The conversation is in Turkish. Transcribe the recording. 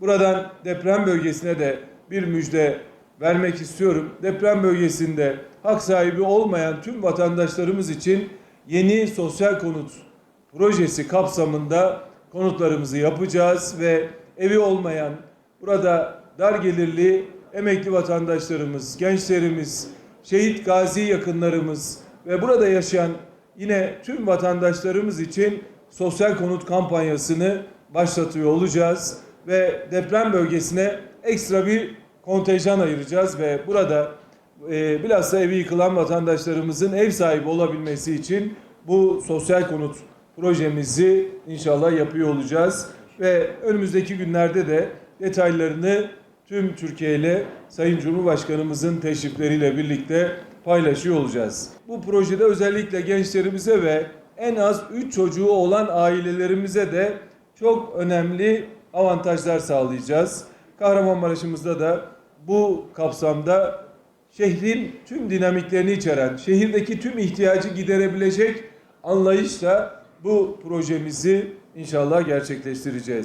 Buradan deprem bölgesine de bir müjde vermek istiyorum. Deprem bölgesinde hak sahibi olmayan tüm vatandaşlarımız için yeni sosyal konut projesi kapsamında konutlarımızı yapacağız ve evi olmayan burada dar gelirli emekli vatandaşlarımız, gençlerimiz, şehit gazi yakınlarımız ve burada yaşayan yine tüm vatandaşlarımız için sosyal konut kampanyasını başlatıyor olacağız ve deprem bölgesine ekstra bir kontenjan ayıracağız ve burada e, bilhassa evi yıkılan vatandaşlarımızın ev sahibi olabilmesi için bu sosyal konut projemizi inşallah yapıyor olacağız ve önümüzdeki günlerde de detaylarını tüm Türkiye ile Sayın Cumhurbaşkanımızın teşrifleriyle birlikte paylaşıyor olacağız. Bu projede özellikle gençlerimize ve en az 3 çocuğu olan ailelerimize de çok önemli avantajlar sağlayacağız. Kahramanmaraş'ımızda da bu kapsamda şehrin tüm dinamiklerini içeren, şehirdeki tüm ihtiyacı giderebilecek anlayışla bu projemizi inşallah gerçekleştireceğiz.